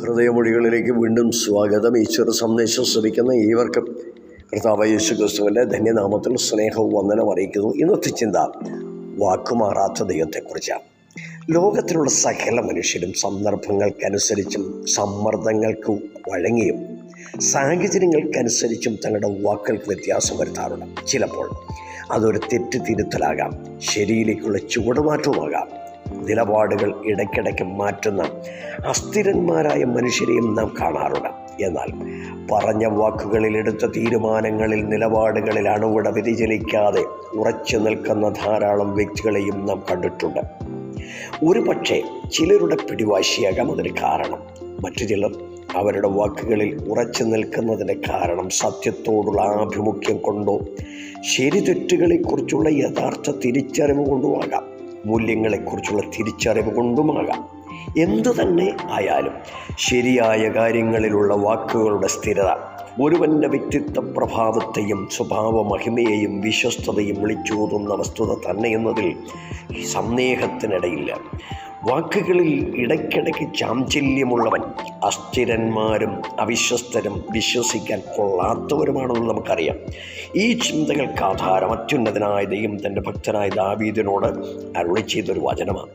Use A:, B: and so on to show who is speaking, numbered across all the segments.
A: ഹൃദയമൊഴികളിലേക്ക് വീണ്ടും സ്വാഗതം. ഈശ്വര സന്ദേശം ശ്രമിക്കുന്ന ഏവർക്കും കർത്താവ് യേശു ക്രിസ്തുവിന്റെ ധന്യനാമത്തിൽ സ്നേഹവും വന്ദനം അറിയിക്കുന്നു. ഇന്നത്തെ ചിന്ത വാക്കുമാറാത്ത ദൈവത്തെക്കുറിച്ചാണ് ലോകത്തിലുള്ള സകല മനുഷ്യരും സന്ദർഭങ്ങൾക്കനുസരിച്ചും സമ്മർദ്ദങ്ങൾക്ക് വഴങ്ങിയും സാഹചര്യങ്ങൾക്കനുസരിച്ചും തങ്ങളുടെ വാക്കുകൾക്ക് വ്യത്യാസം വരുത്താറുണ്ട്. ചിലപ്പോൾ അതൊരു തെറ്റ് തിരുത്തലാകാം ശരിയിലേക്കുള്ള ചുവടുമാറ്റവുമാകാം. നിലപാടുകൾ ഇടയ്ക്കിടയ്ക്ക് മാറ്റുന്ന അസ്ഥിരന്മാരായ മനുഷ്യരെയും നാം കാണാറുണ്ട്. എന്നാൽ പറഞ്ഞ വാക്കുകളിൽ എടുത്ത തീരുമാനങ്ങളിൽ നിലപാടുകളിൽ അണുവിട വ്യതിചലിക്കാതെ ഉറച്ചു നിൽക്കുന്ന ധാരാളം വ്യക്തികളെയും നാം കണ്ടിട്ടുണ്ട്. ഒരു പക്ഷേ ചിലരുടെ പിടിവാശിയാകാം അതിന് കാരണം. മറ്റു ചിലർ അവരുടെ വാക്കുകളിൽ ഉറച്ചു നിൽക്കുന്നതിന്റെ കാരണം സത്യത്തോടുള്ള ആഭിമുഖ്യം കൊണ്ടോ ശരി തെറ്റുകളെക്കുറിച്ചുള്ള യഥാർത്ഥ തിരിച്ചറിവ് കൊണ്ടോ ആകാം. മൂല്യങ്ങളെക്കുറിച്ചുള്ള തിരിച്ചറിവ് കൊണ്ടുമാകാം. എന്തു തന്നെ ആയാലും ശരിയായ കാര്യങ്ങളിലുള്ള വാക്കുകളുടെ സ്ഥിരത ഒരുവന്റെ വ്യക്തിത്വ പ്രഭാവത്തെയും സ്വഭാവ മഹിമയെയും വിശ്വസ്തതയും വിളിച്ചോതുന്ന വസ്തുത തന്നെ എന്നതിൽ സന്ദേഹത്തിനിടയില്ല. വാക്കുകളിൽ ഇടയ്ക്കിടയ്ക്ക് ചാഞ്ചല്യമുള്ളവൻ അസ്ഥിരന്മാരും അവിശ്വസ്തരും വിശ്വസിക്കാൻ കൊള്ളാത്തവരുമാണെന്ന് നമുക്കറിയാം. ഈ ചിന്തകൾക്ക് ആധാരം അത്യുന്നതനായ ദൈവം തന്റെ ഭക്തനായ ദാവീദിനോട് അരുളി ചെയ്തൊരു വചനമാണ്.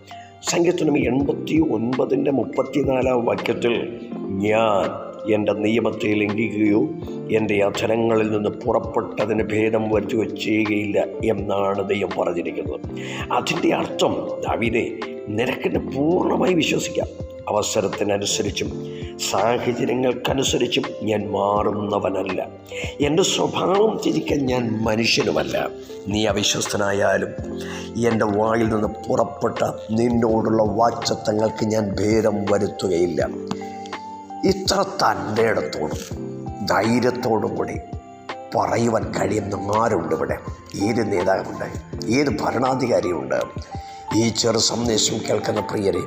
A: സംഗീതനം എൺപത്തി ഒൻപതിന്റെ മുപ്പത്തിനാലാം വാക്യത്തിൽ ഞാൻ എന്റെ നിയമത്തെ ലംഘിക്കുകയോ എന്റെ അധരങ്ങളിൽ നിന്ന് പുറപ്പെട്ടതിന് ഭേദം വരുത്തുക ചെയ്യുകയില്ല എന്നാണ് ദൈവം പറഞ്ഞിരിക്കുന്നത്. അതിന്റെ അർത്ഥം ദാവിദെ നിരക്കിനെ പൂർണമായി വിശ്വസിക്കാം. അവസരത്തിനനുസരിച്ചും സാഹചര്യങ്ങൾക്കനുസരിച്ചും ഞാൻ മാറുന്നവനല്ല. എന്റെ സ്വഭാവം തിരിക്കാൻ ഞാൻ മനുഷ്യനുമല്ല. നീ അവിശ്വസ്തനായാലും എന്റെ വായിൽ നിന്ന് പുറപ്പെട്ട നിന്നോടുള്ള വാക്ചത്വങ്ങൾക്ക് ഞാൻ ഭേദം വരുത്തുകയില്ല. ഇത്ര തന്റെ ഇടത്തോടും ധൈര്യത്തോടും കൂടി പറയുവാൻ കഴിയുന്ന ആരുണ്ട് ഇവിടെ? ഏത് നേതാവുണ്ട്? ഏത് ഭരണാധികാരിയുണ്ട്? ഈ ചെറു സന്ദേശം കേൾക്കുന്ന പ്രിയരെ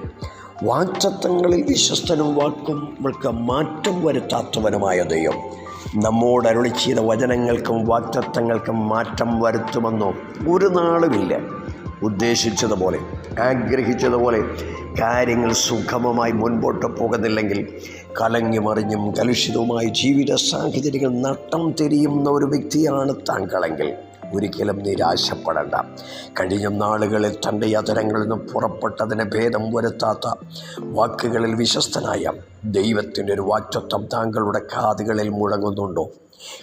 A: വാക്ചത്വങ്ങളിൽ വിശ്വസ്തനും വാക്കുകൾക്ക് മാറ്റം വരുത്താത്തവനുമായ ദൈവം. നമ്മോട് അരുളി ചെയ്ത വചനങ്ങൾക്കും വാക്തത്വങ്ങൾക്കും മാറ്റം വരുത്തുമെന്നോ ഒരു നാളുമില്ല ഉദ്ദേശിച്ചതുപോലെ ആഗ്രഹിച്ചതുപോലെ കാര്യങ്ങൾ സുഗമമായി മുൻപോട്ട് പോകുന്നില്ലെങ്കിൽ കലങ്ങി മറിഞ്ഞും കലുഷിതവുമായ ജീവിത സാഹചര്യങ്ങൾ നട്ടം തിരിയുന്ന ഒരു വ്യക്തിയാണ് താങ്കളെങ്കിൽ ഒരിക്കലും നിരാശപ്പെടേണ്ട. കഴിഞ്ഞ നാളുകളിൽ തന്റെ യതരങ്ങളിൽ നിന്ന് പുറപ്പെട്ടതിന് ഭേദം വരുത്താത്ത വാക്കുകളിൽ വിശ്വസ്തനായ ദൈവത്തിന്റെ ഒരു വാക്റ്റത്വം താങ്കളുടെ കാതുകളിൽ മുഴങ്ങുന്നുണ്ടോ?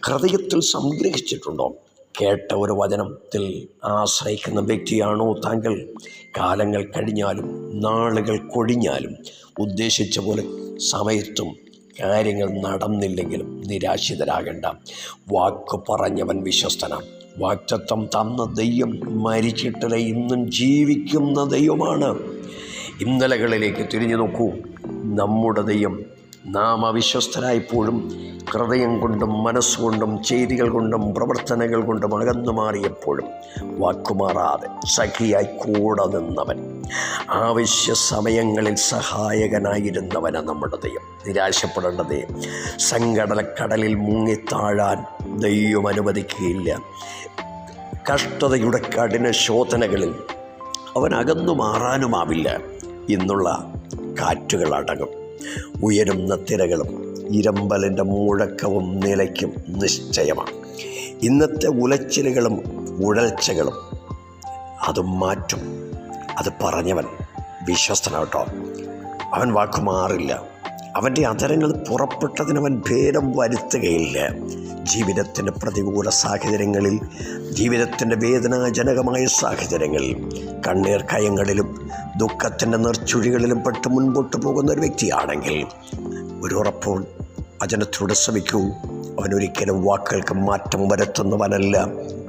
A: ഹൃദയത്തിൽ സംഗ്രഹിച്ചിട്ടുണ്ടോ? കേട്ട ഒരു വചനത്തിൽ ആശ്രയിക്കുന്ന വ്യക്തിയാണോ താങ്കൾ? കാലങ്ങൾ കഴിഞ്ഞാലും നാളുകൾ കൊഴിഞ്ഞാലും ഉദ്ദേശിച്ച പോലെ സമയത്തും കാര്യങ്ങൾ നടന്നില്ലെങ്കിലും നിരാശിതരാകേണ്ട. വാക്ക് പറഞ്ഞവൻ വിശ്വസ്തനാണ് വാക്തത്വം തന്ന ദൈവം മരിച്ചിട്ടില്ല ഇന്നും ജീവിക്കുന്ന ദൈവമാണ്. ഇന്നലകളിലേക്ക് തിരിഞ്ഞു നോക്കൂ. നമ്മുടെ ദൈവം നാം അവിശ്വസ്തരായപ്പോഴും ഹൃദയം കൊണ്ടും മനസ്സുകൊണ്ടും ചെയ്തികൾ കൊണ്ടും പ്രവർത്തനങ്ങൾ കൊണ്ടും അകന്നു മാറിയപ്പോഴും വാക്കുമാറാതെ സഖിയായി കൂടെ നിന്നവൻ. ആവശ്യ സമയങ്ങളിൽ സഹായകനായിരുന്നവന് നമ്മുടെ ദൈവം. നിരാശപ്പെടേണ്ടതേ സങ്കടലക്കടലിൽ മുങ്ങിത്താഴാൻ ദൈവം അനുവദിക്കുകയില്ല. കഷ്ടതയുടെ കഠിന ശോധനകളിൽ അവൻ അകന്നു മാറാനുമാവില്ല. ഇന്നുള്ള കാറ്റുകൾ അടങ്ങും. ഉയരുന്ന തിരകളും ഇരമ്പലിന്റെ മുഴക്കവും നിലയ്ക്കും നിശ്ചയമാണ്. ഇന്നത്തെ ഉലച്ചിലുകളും ഉഴൽച്ചകളും അതും മാറ്റും. അത് പറഞ്ഞവൻ വിശ്വസ്തനാട്ടോ അവൻ വാക്കുമാറില്ല. അവന്റെ അതരങ്ങൾ പുറപ്പെട്ടതിനവൻ ഭേദം വരുത്തുകയില്ല. ജീവിതത്തിന്റെ പ്രതികൂല സാഹചര്യങ്ങളിൽ ജീവിതത്തിന്റെ വേദനാജനകമായ സാഹചര്യങ്ങളിൽ കണ്ണീർ കയങ്ങളിലും ദുഃഖത്തിന്റെ നിർച്ചുഴികളിലും പെട്ട് മുൻപോട്ട് പോകുന്ന ഒരു വ്യക്തിയാണെങ്കിൽ ഒരു ഉറപ്പ് വചനത്തിലൂടെ ശ്രമിക്കൂ. അവനൊരിക്കലും വാക്കുകൾക്ക് മാറ്റം വരുത്തുന്നവനല്ല.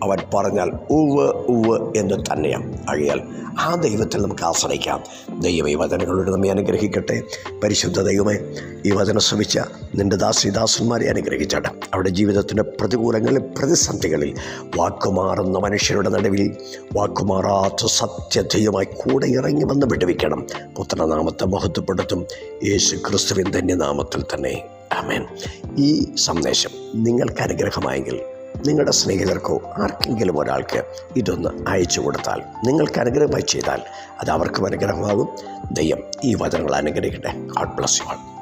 A: അവൻ പറഞ്ഞാൽ ഉവ് ഉവ് എന്ന് തന്നെയാണ് അഴിയാൽ ആ ദൈവത്തിൽ നമുക്ക് ആശ്രയിക്കാം. ദൈവം ഈ വചനങ്ങളോട് നമ്മെ അനുഗ്രഹിക്കട്ടെ. പരിശുദ്ധ ദൈവമേ ഈ വചനം ശ്രമിച്ച നിന്റെ ദാസിദാസന്മാരെ അനുഗ്രഹിച്ചട്ടെ അവരുടെ ജീവിതത്തിന്റെ പ്രതികൂലങ്ങളിൽ പ്രതിസന്ധികളിൽ വാക്കുമാറുന്ന മനുഷ്യരുടെ നടുവിൽ വാക്കുമാറാത്ത സത്യതയുമായി കൂടെ ഇറങ്ങി വന്ന് വിടുവിക്കണം. പുത്രനാമത്തെ മഹത്വപ്പെടുത്തും. യേശു ക്രിസ്തുവിൻ തന്നെ നാമത്തിൽ തന്നെ. ആമേൻ. ഈ സന്ദേശം നിങ്ങൾക്ക് അനുഗ്രഹമായെങ്കിൽ നിങ്ങളുടെ സ്നേഹിതർക്കോ ആർക്കെങ്കിലും ഒരാൾക്ക് ഇതൊന്ന് അയച്ചു കൊടുത്താൽ നിങ്ങൾക്ക് അനുഗ്രഹമായി ചെയ്താൽ അത് അവർക്കും അനുഗ്രഹമാകും. ദൈവം ഈ വചനങ്ങൾ അനുഗ്രഹിക്കട്ടെ. God bless you all